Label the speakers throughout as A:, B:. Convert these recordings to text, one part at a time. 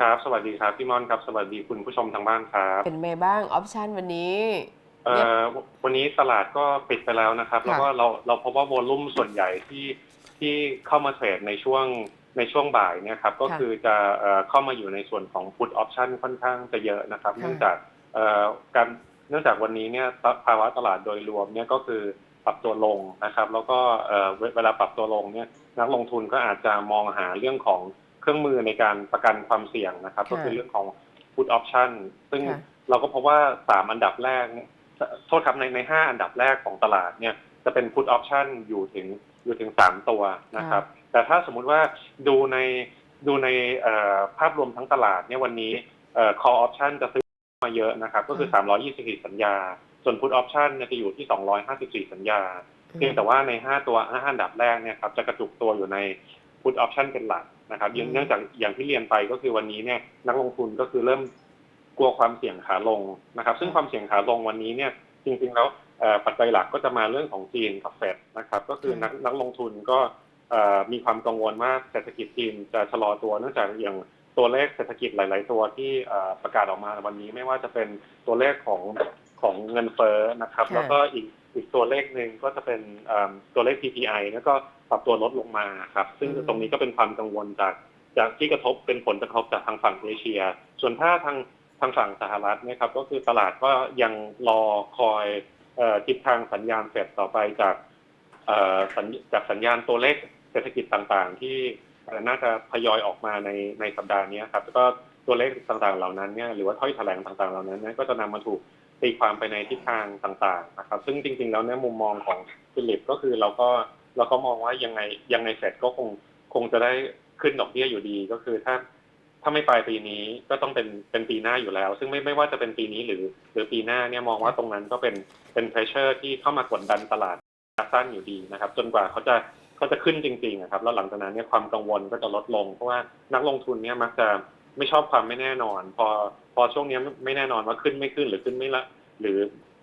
A: ครับ สวัสดีครับพี่มอนครับ สวัสดีคุณผู้ชมทางบ้านครับ
B: เป็นไงบ้างออปชันวันนี้
A: เอ่อวันนี้ตลาดก็ปิดไปแล้วนะครับ
B: ค่ะ
A: แล้วก็เราเราพบว่าวอลลุ่มส่วนใหญ่ที่ที่เข้ามาเทรดในช่วงในช่วงบ่ายเนี่ยครับก็คือจะเอ่อเข้ามาอยู่ในส่วนของ put option ค่อนข้างจะเยอะนะครับ เนื่องจากเอ่อการเนื่องจากวันนี้เนี่ยตภาวะตลาดโดยรวมเนี่ยก็คือปรับตัวลงนะครับ แล้วก็เอ่อเวเวลาปรับตัวลงเนี่ยนักลงทุนก็อาจจะมองหาเรื่องของ เครื่องมือในการประกันความเสี่ยงนะครับ ก็คือเรื่องของ put option ซึ่ง
B: ค่ะ
A: เราก็พบว่าสามอันดับแรกเนี่ยโทษครับในในห้าอันดับแรกของตลาดเนี่ยจะเป็น put option อยู่ถึงอยู่ถึงสามตัวนะครับ แต่ถ้าสมมุติว่าดูในดูในเอ่อภาพรวมทั้งตลาดเนี่ยวันนี้เอ่อ call option จะซื้อมาเยอะนะครับ ก็คือ 324 สัญญา ส่วน put option เนี่ยจะอยู่ที่ 254 สัญญา เพียงแต่ว่าใน 5 ตัวห้าอันดับแรกเนี่ยครับจะกระจุกตัวอยู่ใน put option เป็นหลัก นะครับ
B: อืม
A: เนื่องจากอย่างที่เรียนไปก็คือวันนี้เนี่ยนักลงทุนก็คือเริ่มกลัวความเสี่ยงขาลงนะครับ ซึ่งความเสี่ยงขาลงวันนี้เนี่ยจริงๆแล้วเอ่อปัจจัยหลักก็จะมาเรื่องของจีนกับเฟดนะครับ ก็คือนักนักลงทุนก็เอ่อมีความกังวลว่าเศรษฐกิจจีนจะชะลอตัวเนื่องจากอย่างตัวเลขเศรษฐกิจหลาย ๆ ตัวที่เอ่อประกาศออกมาวันนี้ไม่ว่าจะเป็นตัวเลขของของเงินเฟ้อนะครับ
B: ค่ะ
A: แล้วก็อีก อีกตัวเลขหนึ่งก็จะเป็นเอิ่มตัวเลข PPI แล้วก็ปรับตัวลดลงมาครับ ซึ่ง
B: อืม
A: ตรงนี้ก็เป็นความกังวลจากจากที่กระทบเป็นผลกระทบจากทางฝั่งเอเชีย ส่วนถ้าทางทางฝั่งสหรัฐเนะครับ ก็คือตลาดก็ยังรอคอยเอ่อทิศทางสัญญาณเฟดต่อไปจากเอ่อสัญจากสัญญาณตัวเลขเศรษฐกิจต่างๆ ที่เอ่อน่าจะทยอยออกมาในในสัปดาห์นี้ครับแล้วก็ตัวเลขต่างๆเหล่านั้นเนี่ยหรือว่าถ้อยแถลงต่างๆเหล่านั้นเนี่ยก็จะนำมาถูก ตีความไปในทิศทางต่างๆนะครับ ซึ่งจริง ๆ แล้วเนี่ยมุมมองของฟิลิปก็คือเราก็เราก็มองว่ายังไงยังไงเฟดก็คงคงจะได้ขึ้นดอกเบี้ยอยู่ดีก็คือถ้าถ้าไม่ปลายปีนี้ก็ต้องเป็นเป็นปีหน้าอยู่แล้ว ซึ่งไม่ไม่ว่าจะเป็นปีนี้หรือ หรือปีหน้าเนี่ยมองว่าตรงนั้นก็เป็นเป็นเพรสเชอร์ที่เข้ามากดดันตลาดระยะสั้นอยู่ดีนะครับ จนกว่าเขาจะเขาจะขึ้นจริงๆนะครับแล้วหลังจากนั้นเนี่ยความกังวลก็จะลดลง เพราะว่านักลงทุนเนี่ยมักจะ ไม่ชอบความไม่แน่นอน พอพอช่วงเนี้ยไม่แน่นอนว่าขึ้นไม่ขึ้นหรือขึ้นไม่ละหรือ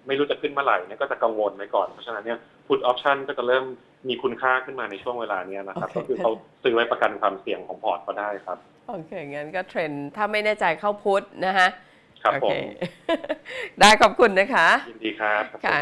A: ไม่รู้จะขึ้นเมื่อไหร่เนี่ยก็จะกังวลไว้ก่อน เพราะฉะนั้นเนี่ย put option ก็จะเริ่มมีคุณค่าขึ้นมาในช่วงเวลาเนี้ยนะครับ
B: โอเค
A: ก็คือเขาซื้อไว้ประกันความเสี่ยงของพอร์ตก็ได้ครับ
B: โอเค งั้นก็เทรนด์ถ้าไม่แน่ใจเข้าพุทธนะฮะ
A: ครับ
B: โอ
A: ผ
B: เค
A: ม
B: ได้ขอบคุณนะคะ
A: ยินดีครับ
B: ค่ะ